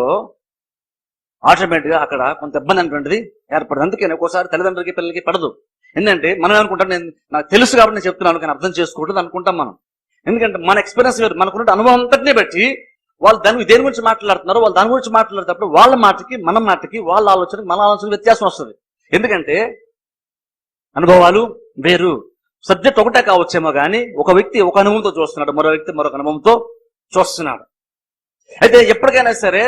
ఆటోమేటిక్గా అక్కడ కొంత ఇబ్బంది అనేటువంటిది ఏర్పడదు. అందుకని ఒక్కోసారి తల్లిదండ్రులకి పిల్లలకి పడదు. ఎందుకంటే మనం అనుకుంటాం నేను నాకు తెలుసు కాబట్టి నేను చెప్తున్నాను కానీ అర్థం చేసుకోవద్దు అనుకుంటాం మనం. ఎందుకంటే మన ఎక్స్పీరియన్స్ వేరు. మనకున్న అనుభవం అంతటిని బట్టి వాళ్ళు దాని దేని గురించి మాట్లాడుతున్నారు వాళ్ళు దాని గురించి మాట్లాడేటప్పుడు వాళ్ళ మాటకి మన మాటకి వాళ్ళ ఆలోచనకి మన ఆలోచనకి వ్యత్యాసం వస్తుంది. ఎందుకంటే అనుభవాలు వేరు. సబ్జెక్ట్ ఒకటే కావచ్చేమో కానీ ఒక వ్యక్తి ఒక అనుభవంతో చూస్తున్నాడు మరో వ్యక్తి మరొక అనుభవంతో చూస్తున్నాడు. అయితే ఎప్పటికైనా సరే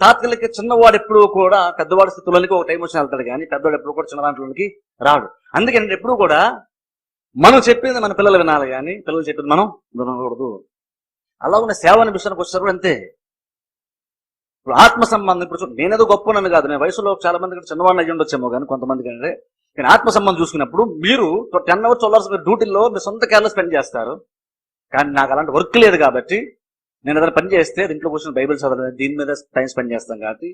తాత్కాలిక చిన్నవాడు ఎప్పుడూ కూడా పెద్దవాడి స్థితిలోనికి ఒక టైం వచ్చి వెళ్తాడు కానీ పెద్దవాడు ఎప్పుడు కూడా చిన్న దాంట్లోనికి రాడు. అందుకని ఎప్పుడు కూడా మనం చెప్పింది మన పిల్లలు వినాలి కానీ పిల్లలు చెప్పింది మనం వినకూడదు. అలా ఉన్న సేవ అని విషయానికి వచ్చారు అంతే. ఇప్పుడు ఆత్మ సంబంధం ఇప్పుడు నేనేదో గొప్ప నన్ను కాదు. నేను వయసులో చాలా మంది చిన్నవాడిని అయ్యి ఉండొచ్చేమో కానీ కొంతమంది కంటే. కానీ ఆత్మ సంబంధం చూసుకున్నప్పుడు మీరు టెన్ అవర్స్ చూడాల్సిన అవర్స్ మీరు డ్యూటీలో మీ సొంత కేర్లో స్పెండ్ చేస్తారు. కానీ నాకు అలాంటి వర్క్ లేదు కాబట్టి నేను ఏదైనా పని చేస్తే ఇంట్లో కూర్చొని బైబిల్ చదవడం దీని మీద టైం స్పెండ్ చేస్తాం కాబట్టి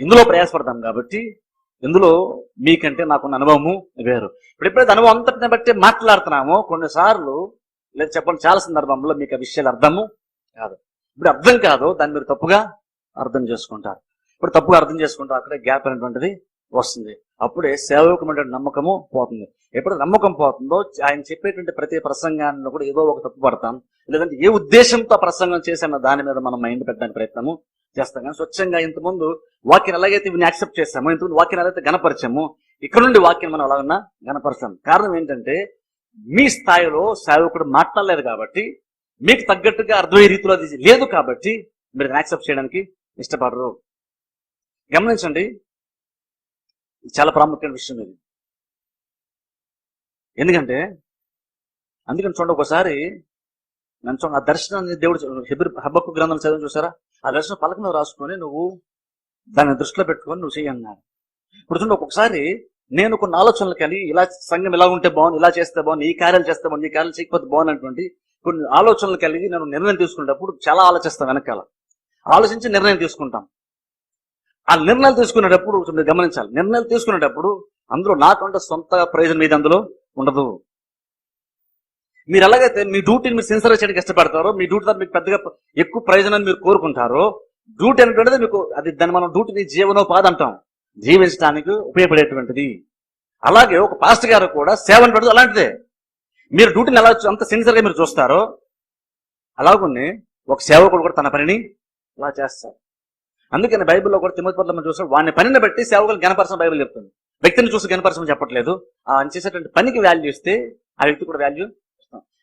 ఇందులో ప్రయాసపడతాం కాబట్టి ఇందులో మీకంటే నాకున్న అనుభవము వేరు. ఇప్పుడు ఎప్పుడైతే అనుభవం అంతటిని బట్టి మాట్లాడుతున్నామో కొన్నిసార్లు లేదా చెప్పండి చాలా సందర్భంలో మీకు ఆ విషయాలు అర్థము కాదు. ఇప్పుడు అర్థం కాదు దాన్ని మీరు తప్పుగా అర్థం చేసుకుంటారు. ఇప్పుడు తప్పుగా అర్థం చేసుకుంటారు అక్కడే గ్యాప్ అనేటువంటిది వస్తుంది. అప్పుడే సేవకుమైన నమ్మకము పోతుంది. ఎప్పుడు నమ్మకం పోతుందో ఆయన చెప్పేటువంటి ప్రతి ప్రసంగాన్ని కూడా ఏదో ఒక తప్పు పడతాం. లేదంటే ఏ ఉద్దేశంతో ప్రసంగం చేశానో దాని మీద మనం మైండ్ పెట్టడానికి ప్రయత్నము చేస్తాం. కానీ స్వచ్ఛంగా ఇంతకుముందు వాక్యం ఎలాగైతే వీని యాక్సెప్ట్ చేస్తామో ఇంతకుముందు వాక్యం ఎలాగైతే గణపరిచామో ఇక్కడ నుండి వాక్యం మనం ఎలాగన్నా గణపరచాం. కారణం ఏంటంటే మీ స్థాయిలో సేవకుడు మాట్లాడలేదు కాబట్టి మీకు తగ్గట్టుగా అర్థమయ్యే రీతిలో అది లేదు కాబట్టి మీరు యాక్సెప్ట్ చేయడానికి ఇష్టపడరు. గమనించండి. చాలా ప్రాముఖ్యమైన విషయం ఇది. ఎందుకంటే అందుకని చూడండి ఒకసారి నన్ను చూడండి ఆ దర్శనాన్ని దేవుడు హెబ్రి హబ్బక్కు గ్రంథం చదివి చూసారా? ఆ దర్శనం పలక మీద రాసుకొని నువ్వు దాన్ని దృష్టిలో పెట్టుకొని నువ్వు చెయ్యి ఇప్పుడు చూడండి ఒక్కొక్కసారి నేను కొన్ని ఆలోచనలు కలిగి ఇలా సంఘం ఇలా ఉంటే బాగుంది ఇలా చేస్తే బాగుంది ఈ కార్యాలు చేస్తే బాగుంది ఈ కార్యాలు చేయకపోతే బాగున్నటువంటి కొన్ని ఆలోచనలు కలిగి నేను నిర్ణయం తీసుకునేటప్పుడు చాలా ఆలోచిస్తాం వెనకాల. ఆలోచించి నిర్ణయం తీసుకుంటాం. ఆ నిర్ణయాలు తీసుకునేటప్పుడు గమనించాలి. నిర్ణయాలు తీసుకునేటప్పుడు అందులో నాకంటే సొంత ప్రయోజనం ఇది అందులో? ఉండదు. మీరు ఎలాగైతే మీ డ్యూటీని మీరు సిన్సర్ చేయడానికి ఇష్టపడతారో మీ డ్యూటీ ద్వారా మీకు పెద్దగా ఎక్కువ ప్రయోజనాన్ని మీరు కోరుకుంటారో డ్యూటీ అనేటువంటిది మీకు అది దాన్ని మనం డ్యూటీని జీవనోపాధి అంటాం. జీవించడానికి ఉపయోగపడేటువంటిది. అలాగే ఒక పాస్టర్ గారు కూడా సేవ అనేటువంటిది అలాంటిదే. మీరు డ్యూటీని ఎలా అంత సిన్సర్గా మీరు చూస్తారో అలాగుని ఒక సేవకుడు కూడా తన పనిని అలా చేస్తారు. అందుకని బైబిల్లో కూడా తిమ్మతి పట్ల మనం చూస్తాం వాడిని పనిని బట్టి సేవకులు గణపరచడం బైబిల్ చెప్తుంది. వ్యక్తిని చూసి గణపరచడం చెప్పట్లేదు. ఆయన చేసేటువంటి పనికి వాల్యూ ఇస్తే ఆ వ్యక్తి కూడా వాల్యూ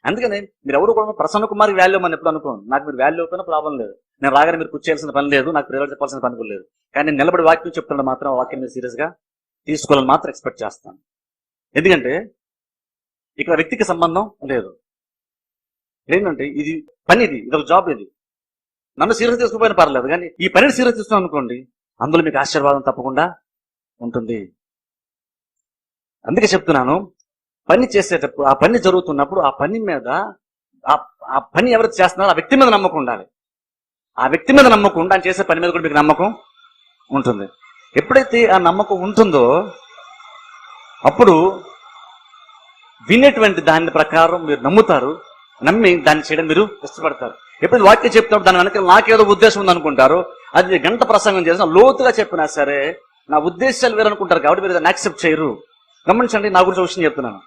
అందుకని మీరు ఎవరు కూడా ప్రసన్న కుమార్ వాల్యూ అని ఎప్పుడు అనుకోండి నాకు మీరు వాల్యూ అయిపోయినా ప్రాబ్లం లేదు. నేను రాగానే మీరు కూర్చేయాల్సిన పని లేదు. నాకు ప్రివర్ చెప్పాల్సిన పని లేదు. కానీ నేను నిలబడి వాక్యం చెప్తున్నా మాత్రం ఆ వాక్యం సీరియస్గా తీసుకోవాలని మాత్రం ఎక్స్పెక్ట్ చేస్తాను. ఎందుకంటే ఇక్కడ వ్యక్తికి సంబంధం లేదు. ఏంటంటే ఇది పని ఇది ఇది ఒక జాబ్ ఇది. నన్ను సీరియస్ తీసుకుపోయినా పర్లేదు. కానీ ఈ పనిని సీరియస్ తీసుకున్నాను అనుకోండి అందులో మీకు ఆశీర్వాదం తప్పకుండా ఉంటుంది. అందుకే చెప్తున్నాను పని చేసేటప్పుడు ఆ పని జరుగుతున్నప్పుడు ఆ పని మీద ఆ- పని ఎవరు చేస్తున్నారో ఆ వ్యక్తి మీద నమ్మకం ఉండాలి. ఆ వ్యక్తి మీద నమ్మకం ఉండాలి చేసే పని మీద కూడా మీకు నమ్మకం ఉంటుంది. ఎప్పుడైతే ఆ నమ్మకం ఉంటుందో అప్పుడు వినేటువంటి దాని ప్రకారం మీరు నమ్ముతారు నమ్మి దాన్ని చేయడం మీరు ఇష్టపడతారు. ఎప్పుడు వాక్యం చెప్తున్నప్పుడు దాని వెనక నాకేదో ఉద్దేశం ఉంది అనుకుంటారు అది గంట ప్రసంగం చేసిన లోతుగా చెప్పినా సరే నా ఉద్దేశాలు వేరు అనుకుంటారు కాబట్టి మీరు దాన్ని యాక్సెప్ట్ చేయరు. గమనించండి నా గురించి విషయం చెప్తున్నాను.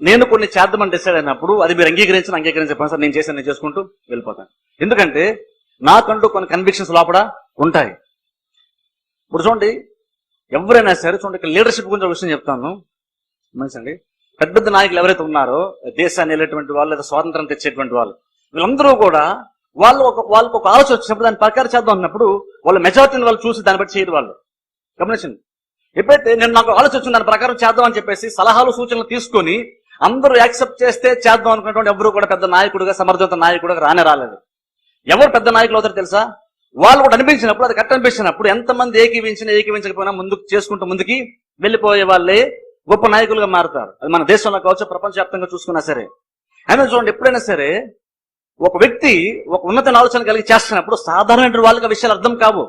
నేను కొన్ని చేద్దామని డిసైడ్ అయినప్పుడు అది మీరు అంగీకరించిన అంగీకరించే సార్ నేను చేశాను నేను చేసుకుంటూ వెళ్ళిపోతాను. ఎందుకంటే నాకంటూ కొన్ని కన్విక్షన్స్ లోపల ఉంటాయి. ఇప్పుడు చూడండి ఎవరైనా సరే చూడండి లీడర్షిప్ గురించి విషయం చెప్తాను. మంచిదండి పెద్ద పెద్ద నాయకులు ఎవరైతే ఉన్నారో దేశాన్ని వెళ్ళేటువంటి వాళ్ళు లేదా స్వాతంత్రం తెచ్చేటువంటి వాళ్ళు వీళ్ళందరూ కూడా వాళ్ళు ఒక వాళ్ళకు ఒక ఆలోచన వచ్చినప్పుడు దాని ప్రకారం చేద్దాం అన్నప్పుడు వాళ్ళ మెజార్టీని వాళ్ళు చూసి దాన్ని బట్టి చేయరు వాళ్ళు. గమనించండి. ఎప్పుడైతే నేను నాకు ఆలోచన దాని ప్రకారం చేద్దాం అని చెప్పేసి సలహాలు సూచనలు తీసుకొని అందరూ యాక్సెప్ట్ చేస్తే చేద్దాం అనుకున్నటువంటి ఎవరు కూడా పెద్ద నాయకుడుగా సమర్థవంత నాయకుడుగా రానే రాలేదు. ఎవరు పెద్ద నాయకులు అవుతారు తెలుసా? వాళ్ళు కూడా అనిపించినప్పుడు అది కరెక్ట్ అనిపించినప్పుడు ఎంతమంది ఏకీవించినా ఏకీవించకపోయినా ముందుకు చేసుకుంటూ ముందుకి వెళ్ళిపోయే వాళ్ళే గొప్ప నాయకులుగా మారుతారు. అది మన దేశంలో కావచ్చు ప్రపంచవ్యాప్తంగా చూసుకున్నా సరే. అయినా చూడండి ఎప్పుడైనా సరే ఒక వ్యక్తి ఒక ఉన్నత ఆలోచన కలిగి చేస్తున్నప్పుడు సాధారణ వాళ్ళకి విషయాలు అర్థం కావు.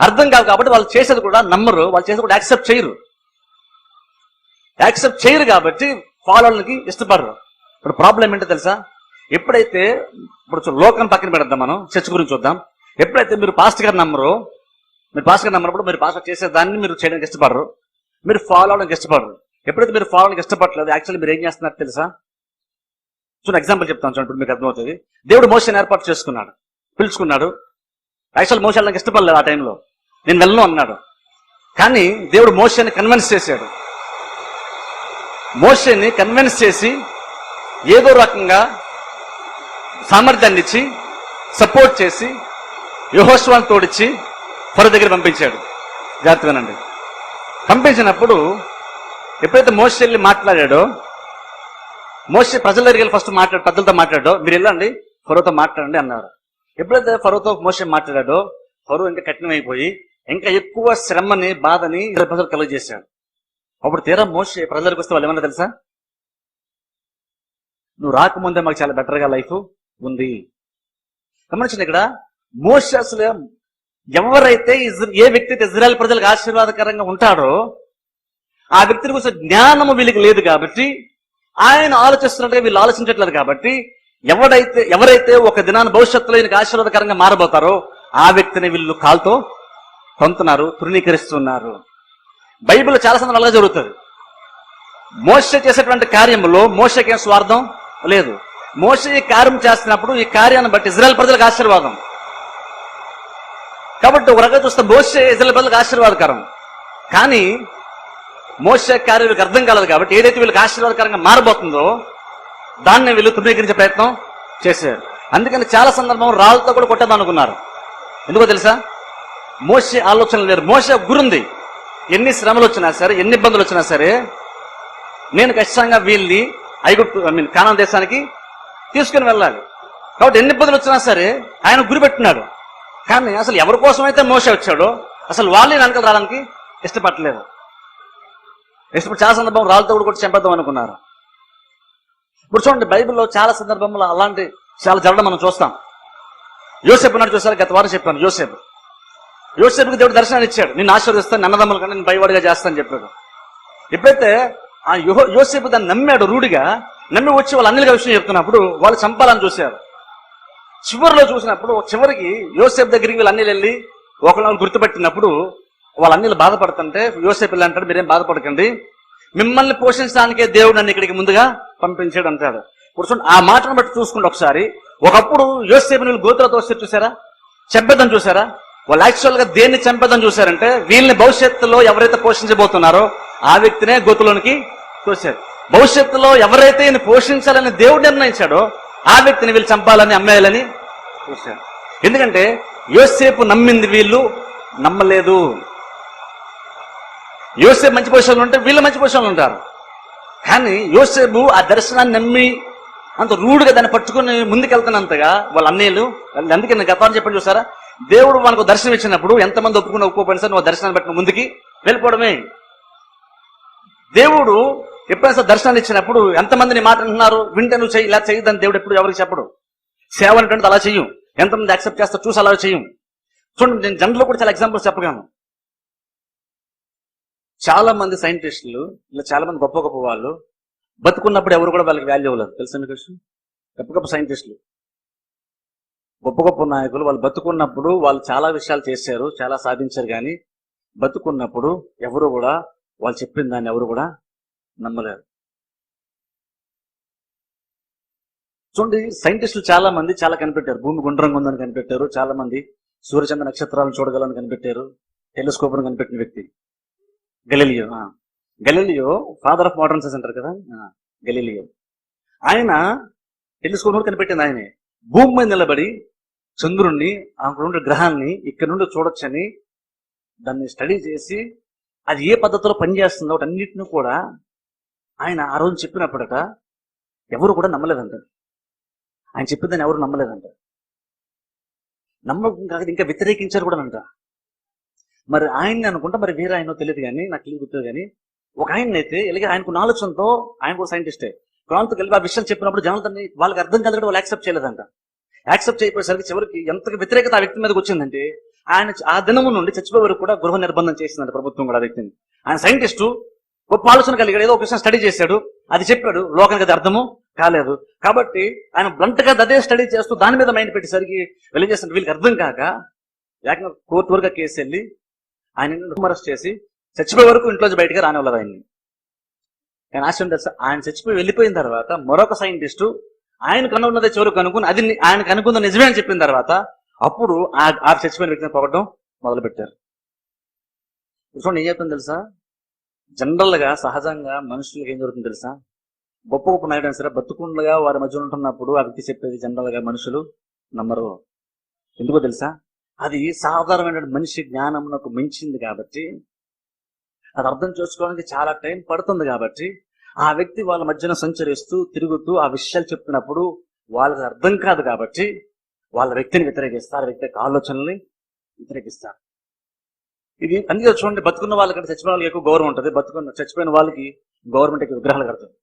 అర్థం కాదు కాబట్టి వాళ్ళు చేసేది కూడా నమ్మరు వాళ్ళు చేసేది కూడా యాక్సెప్ట్ చేయరు. యాక్సెప్ట్ చేయరు కాబట్టి ఫాలోలకి ఇష్టపడరు. ఇప్పుడు ప్రాబ్లం ఏంటో తెలుసా? ఎప్పుడైతే ఇప్పుడు లోకం పక్కన పెడదాం మనం చర్చ గురించి చూద్దాం. ఎప్పుడైతే మీరు పాస్ట్ గారు నమ్మరు మీరు పాస్ట్ గారు నమ్మనప్పుడు మీరు పాస్ట్ చేసే దాన్ని మీరు చేయడానికి ఇష్టపడరు. మీరు ఫాలో అవడానికి ఇష్టపడరు. ఎప్పుడైతే మీరు ఫాలో అవడానికి ఇష్టపడలేదు యాక్చువల్లీ మీరు ఏం చేస్తున్నారు తెలుసా? చూడండి ఎగ్జాంపుల్ చెప్తాను చూడండి ఇప్పుడు మీకు అర్థమవుతుంది. దేవుడు మోషన్ ఏర్పాటు చేసుకున్నాడు పిలుచుకున్నాడు. యాక్చువల్ మోషన్ నాకు ఇష్టపడలేదు ఆ టైంలో. నేను వెళ్ళను అన్నాడు. కానీ దేవుడు మోషన్ని కన్విన్స్ చేశాడు. మోషన్ని కన్విన్స్ చేసి ఏదో రకంగా సామర్థ్యాన్ని ఇచ్చి సపోర్ట్ చేసి యహోత్సవాన్ని తోడిచ్చి పొర దగ్గర పంపించాడు. జాగ్రత్తగానండి పంపించినప్పుడు ఎప్పుడైతే మోస వెళ్ళి మాట్లాడాడో మోస ప్రజల దగ్గరికి వెళ్ళి ఫస్ట్ మాట్లాడు పెద్దలతో మాట్లాడో మీరు వెళ్ళండి పొరతో మాట్లాడండి అన్నారు. ఎప్పుడైతే ఫరోతో మోసం మాట్లాడాడో ఫరో ఇంకా కఠినమైపోయి ఇంకా ఎక్కువ శ్రమని బాధని ఇతర ప్రజలు కలుగజేశాడు. అప్పుడు తీరా మోసే ప్రజలకు వస్తే వాళ్ళు ఏమన్నా తెలుసా? నువ్వు రాకముందే మాకు చాలా బెటర్గా లైఫ్ ఉంది. గమనించండి ఇక్కడ మోసే అసలు ఎవరైతే ఏ వ్యక్తి అయితే ఇజ్రాయెల్ ప్రజలకు ఆశీర్వాదకరంగా ఉంటాడో ఆ వ్యక్తిని కోసం జ్ఞానము వీళ్ళకి లేదు కాబట్టి ఆయన ఆలోచిస్తున్నట్టుగా వీళ్ళు ఆలోచించట్లేదు కాబట్టి ఎవడైతే ఎవరైతే ఒక దినాన్ని భవిష్యత్తులో ఈయనకి ఆశీర్వాదకరంగా మారబోతారో ఆ వ్యక్తిని వీళ్ళు కాల్తో కొంతున్నారు తృణీకరిస్తున్నారు. బైబిల్ చాలా సందర్భాలుగా జరుగుతుంది. మోస చేసేటువంటి కార్యంలో మోసకేం స్వార్థం? లేదు. మోస ఈ కార్యం చేస్తున్నప్పుడు ఈ కార్యాన్ని బట్టి ఇజ్రాయల్ ప్రజలకు ఆశీర్వాదం. కాబట్టి ఒక రకంగా చూస్తే మోసే ఇజ్రాయల్ ప్రజలకు ఆశీర్వాదకరం. కానీ మోస కార్యం వీళ్ళకి అర్థం కాలేదు కాబట్టి ఏదైతే వీళ్ళకి ఆశీర్వాదకరంగా మారబోతుందో దాన్ని వీళ్ళు తృణీకరించే ప్రయత్నం చేశారు. అందుకని చాలా సందర్భం రాళ్ళతో కూడా కొట్టేద్దాం అనుకున్నారు ఎందుకో తెలుసా? మోసే ఆలోచన లేరు. మోసే గురుంది. ఎన్ని శ్రమలు వచ్చినా సరే ఎన్ని ఇబ్బందులు వచ్చినా సరే నేను ఖచ్చితంగా వీళ్ళని ఐగుప్తు ఐ మీన్ కానా దేశానికి తీసుకుని వెళ్ళాలి. కాబట్టి ఎన్ని ఇబ్బందులు వచ్చినా సరే ఆయన గురి పెట్టున్నాడు కానీ అసలు ఎవరి కోసం అయితే మోస వచ్చాడో అసలు వాళ్ళని వెనకాల రావడానికి ఇష్టపడలేదు. ఇష్టపడి చాలా సందర్భం రాళ్ళతో కూడా కొట్టి చంపేద్దాం అనుకున్నారు. ఇప్పుడు చూడండి బైబిల్లో చాలా సందర్భంలో అలాంటి చాలా జరగడం మనం చూస్తాం. యోసేపు నాడు చూసారు? గత వారం చెప్పాను యోసేపు. యోసేపుకి దేవుడు దర్శనాన్ని ఇచ్చాడు. నేను ఆశీర్వదిస్తాను అన్నదమ్ముల కన్నా నేను భయపడిగా చేస్తాను చెప్పాడు. ఎప్పుడైతే ఆ యో యోసేపు దాన్ని నమ్మాడు రూఢిగా నమ్మి వచ్చి వాళ్ళ అన్నిలుగా విషయం చెప్తున్నప్పుడు వాళ్ళు చంపాలని చూశారు. చివరిలో చూసినప్పుడు చివరికి యోసేపు దగ్గరికి వీళ్ళు అన్ని వెళ్ళి ఒకళ్ళని గుర్తుపెట్టినప్పుడు వాళ్ళ అన్నిలు బాధపడుతుంటే యోసేపు వెళ్ళి అంటాడు మీరేం బాధపడకండి. మిమ్మల్ని పోషించడానికే దేవుడు నన్ను ఇక్కడికి ముందుగా పంపించాడు అంటాడు ఇప్పుడు చూడండి ఆ మాటను బట్టి చూసుకుంటే ఒకసారి ఒకప్పుడు యోసేపు వీళ్ళు గోతులతో వస్తే చూసారా? చంపేద్దని చూసారా? వాళ్ళు యాక్చువల్గా దేన్ని చంపేద్దని చూసారంటే వీళ్ళని భవిష్యత్తులో ఎవరైతే పోషించబోతున్నారో ఆ వ్యక్తినే గోతులోనికి చూశారు భవిష్యత్తులో ఎవరైతే ఈయన పోషించాలని దేవుడు నిర్ణయించాడో ఆ వ్యక్తిని వీళ్ళు చంపాలని అమ్మేయాలని చూశారు ఎందుకంటే యోసేపు నమ్మింది వీళ్ళు నమ్మలేదు. యోసేపు మంచి పొజిషన్లో ఉంటే వీళ్ళు మంచి పొజిషన్లో ఉంటారు. కానీ యోసేపు ఆ దర్శనాన్ని నమ్మి అంత రూడ్గా దాన్ని పట్టుకుని ముందుకెళ్తున్నంతగా వాళ్ళ అన్నయ్యలు అందుకే నేను గతాన్ని చెప్పండి చూసారా? దేవుడు మనకు దర్శనం ఇచ్చినప్పుడు ఎంతమంది ఒప్పుకున్న ఒప్పుకోపోయినా సరే నువ్వు దర్శనాన్ని బట్టి ముందుకి వెళ్ళిపోవడమే. దేవుడు ఎప్పుడైనా సరే దర్శనాలు ఇచ్చినప్పుడు ఎంతమందిని మాట అంటున్నారు? వింటే నువ్వు చెయ్యి ఇలా చేయదని దేవుడు ఎప్పుడు ఎవరికి చెప్పడు. సేవ అనేటువంటిది అలా చెయ్యం. ఎంతమంది యాక్సెప్ట్ చేస్తా చూసి అలా చెయ్యం. చూడండి నేను జనరల్ కూడా చాలా ఎగ్జాంపుల్స్ చెప్పగలను. చాలా మంది సైంటిస్టులు ఇలా చాలా మంది గొప్ప గొప్ప వాళ్ళు బతుకున్నప్పుడు ఎవరు కూడా వాళ్ళకి వాల్యూ ఇవ్వలేదు. తెలుసా మీకు గొప్ప గొప్ప సైంటిస్టులు. గొప్ప గొప్ప నాయకులు వాళ్ళు బతుకున్నప్పుడు వాళ్ళు చాలా విషయాలు చేశారు చాలా సాధించారు కానీ బతుకున్నప్పుడు ఎవరు కూడా వాళ్ళు చెప్పిన దాన్ని ఎవరు కూడా నమ్మలేరు. చూడండి సైంటిస్టులు చాలా మంది చాలా కనిపెట్టారు. భూమి గుండ్రంగా ఉందని కనిపెట్టారు. చాలా మంది సూర్యచంద్ర నక్షత్రాలను చూడగలని కనిపెట్టారు. టెలిస్కోప్ను కనిపెట్టిన వ్యక్తి. గెలీలియో ఆ. ఫాదర్ ఆఫ్ మోడర్న్ సైన్స్ అంటారు కదా ఆ, ఆయన టెలిస్కోప్ కూడా కనిపెట్టింది ఆయనే. భూమి మీద నిలబడి చంద్రుణ్ణి అక్కడ ఉండే గ్రహాన్ని ఇక్కడ నుండి చూడొచ్చని దాన్ని స్టడీ చేసి అది ఏ పద్ధతిలో పనిచేస్తుందో అన్నిటిని కూడా ఆయన ఆ రోజు చెప్పినప్పుడట ఎవరు కూడా నమ్మలేదంట. ఆయన చెప్పిందని ఎవరు నమ్మలేదంట. నమ్మకం కాక ఇంకా వ్యతిరేకించారు కూడా అంట. మరి ఆయన్ని అనుకుంటా మరి వేరే ఆయనో తెలియదు కానీ నాకు తెలియదు గుర్తుంది కానీ ఒక ఆయన అయితే ఇలాగే ఆయనకు ఆలోచనతో ఆయన కూడా సైంటిస్టే. క్రాంతికి కలిపి ఆ విషయం చెప్పినప్పుడు జనాలని వాళ్ళకి అర్థం కాదు వాళ్ళు యాక్సెప్ట్ చేయలేదంట. యాక్సెప్ట్ చేయకపోయేసరికి చివరికి ఎంత వ్యతిరేకత ఆ వ్యక్తి మీదకి వచ్చిందంటే ఆయన ఆ దినము నుండి చచ్చిపోయే వరకు కూడా గృహ నిర్బంధం చేసిందంట ప్రభుత్వం కూడా ఆ వ్యక్తిని. ఆయన సైంటిస్టు గొప్ప ఆలోచన కలిగాడు ఏదో ఒక విషయం స్టడీ చేశాడు అది చెప్పాడు లోకానికి అది అర్థము కాలేదు. కాబట్టి ఆయన బ్లంట్గా అదే స్టడీ చేస్తూ దాని మీద మైండ్ పెట్టేసరికి వెళ్ళి చేసిన వీళ్ళకి అర్థం కాక ఏకంగా కోర్టు వరకు కేసు వెళ్ళి ఆయన అరెస్ట్ చేసి చచ్చిపోయే వరకు ఇంట్లో బయటకు రానివ్వలేదు ఆయన్ని. కానీ ఆశ్చర్యం తెలుసా? ఆయన చచ్చిపోయి వెళ్ళిపోయిన తర్వాత మరొక సైంటిస్టు ఆయన కనున్నదే చివరికి కనుక్కుని అది ఆయన కనుక్కుంది నిజమే అని చెప్పిన తర్వాత అప్పుడు ఆ ఆ చచ్చిపోయిన వ్యక్తిని పొగడం మొదలు పెట్టారు చూడండి ఏం చెప్తుంది తెలుసా? జనరల్గా సహజంగా మనుషులకు ఏం జరుగుతుంది తెలుసా? గొప్ప గొప్ప నాయకుడు సరే బతుకుండగా వారి మధ్య ఉంటున్నప్పుడు ఆ వ్యక్తి చెప్పేది జనరల్గా మనుషులు నమ్మరు. ఎందుకో తెలుసా? అది సాధారణమైన మనిషి జ్ఞానమునకు మించింది కాబట్టి అది అర్థం చేసుకోవడానికి చాలా టైం పడుతుంది కాబట్టి ఆ వ్యక్తి వాళ్ళ మధ్యన సంచరిస్తూ తిరుగుతూ ఆ విషయాలు చెప్తున్నప్పుడు వాళ్ళకి అర్థం కాదు కాబట్టి వాళ్ళ వ్యక్తిని వ్యతిరేకిస్తారు ఆ వ్యక్తి యొక్క ఆలోచనల్ని వ్యతిరేకిస్తారు. ఇది అందుకే చూడండి బతుకున్న వాళ్ళకంటే చచ్చిపోయిన వాళ్ళకి ఎక్కువ గౌరవం ఉంటుంది. బతుకున్న చచ్చిపోయిన వాళ్ళకి గవర్నమెంట్ ఎక్కువ విగ్రహాలు కడుతుంది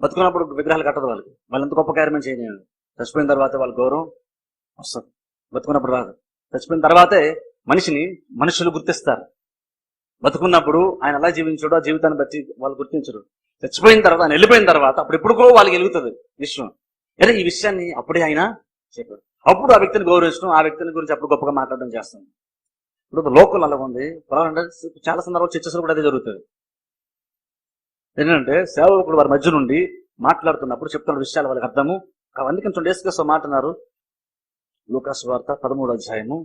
బతుకున్నప్పుడు విగ్రహాలు కట్టదు వాళ్ళకి. వాళ్ళు ఎంత గొప్ప కార్యమే చేయలేదు చచ్చిపోయిన తర్వాత వాళ్ళ గౌరవం వస్తుంది. బతుకున్నప్పుడు రాదు. చచ్చిపోయిన తర్వాతే మనిషిని మనుషులు గుర్తిస్తారు. బతుకున్నప్పుడు ఆయన ఎలా జీవించాడో ఆ జీవితాన్ని బట్టి వాళ్ళు గుర్తించరు. చచ్చిపోయిన తర్వాత ఆయన వెళ్ళిపోయిన తర్వాత అప్పుడు ఎప్పుడుకో వాళ్ళకి వెలుగుతుంది విషయం అరే ఈ విషయాన్ని అప్పుడే ఆయన చెప్పాడు. అప్పుడు ఆ వ్యక్తిని గౌరవించడం ఆ వ్యక్తిని గురించి అప్పుడు గొప్పగా మాట్లాడడం చేస్తాం. ఇప్పుడు లోకల్ అలా ఉంది పొలాలంటే చాలా సందర్భాలు చర్చలు కూడా అదే జరుగుతుంది ఏంటంటే సేవకుడు వారి మధ్య నుండి మాట్లాడుతున్నప్పుడు చెప్తున్న విషయాలు వాళ్ళకి అర్థము. అందుకని చూడండి యేసుక్రీస్తు మాట్లాడినారు లూకాస్ వార్త పదమూడు అధ్యాయము